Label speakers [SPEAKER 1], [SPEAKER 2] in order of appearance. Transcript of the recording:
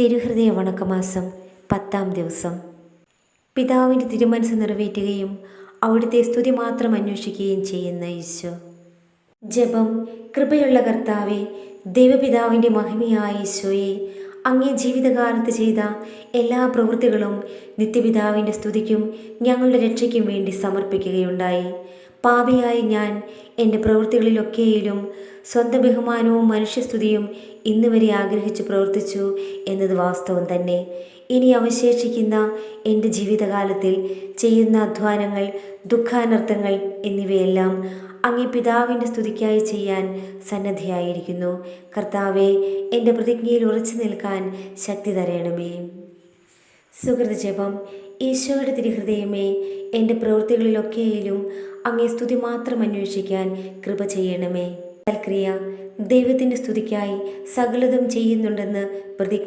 [SPEAKER 1] തിരുഹൃദയ വണക്കമാസം പത്താം ദിവസം. പിതാവിന്റെ തിരുമനസ് നിറവേറ്റുകയും അവിടുത്തെ സ്തുതി മാത്രം അന്വേഷിക്കുകയും ചെയ്യുന്ന ഈശോ ജപം കൃപയുള്ള കർത്താവെ ദൈവപിതാവിന്റെ മഹിമയായ ഈശോയെ അങ്ങേ ജീവിതകാലത്ത് ചെയ്ത എല്ലാ പ്രവൃത്തികളും നിത്യപിതാവിന്റെ സ്തുതിക്കും ഞങ്ങളുടെ രക്ഷയ്ക്കും വേണ്ടി സമർപ്പിക്കുകയുണ്ടായി. പാപിയായി ഞാൻ എന്റെ പ്രവൃത്തികളിലൊക്കെയിലും സ്വന്തം ബഹുമാനവും മനുഷ്യസ്തുതിയും ഇന്ന് വരെ ആഗ്രഹിച്ചു പ്രവർത്തിച്ചു എന്നത് വാസ്തവം തന്നെ. ഇനി അവശേഷിക്കുന്ന എന്റെ ജീവിതകാലത്തിൽ ചെയ്യുന്ന അധ്വാനങ്ങൾ ദുഃഖാനർത്ഥങ്ങൾ എന്നിവയെല്ലാം അങ്ങേ പിതാവിന്റെ സ്തുതിക്കായി ചെയ്യാൻ സന്നദ്ധയായിരിക്കുന്നു. കർത്താവെ എന്റെ പ്രതിജ്ഞയിൽ ഉറച്ചു നിൽക്കാൻ ശക്തി തരയണമേ സുഹൃത് ജപം. ഈശോയുടെ തിരുഹൃദയമേ എന്റെ പ്രവൃത്തികളിലൊക്കെയിലും അങ്ങേ സ്തുതി മാത്രം അന്വേഷിക്കാൻ കൃപ ചെയ്യണമേ. തൽക്രിയ ദൈവത്തിന്റെ സ്തുതിക്കായി സകലതും ചെയ്യുന്നുണ്ടെന്ന് പ്രതിജ്ഞ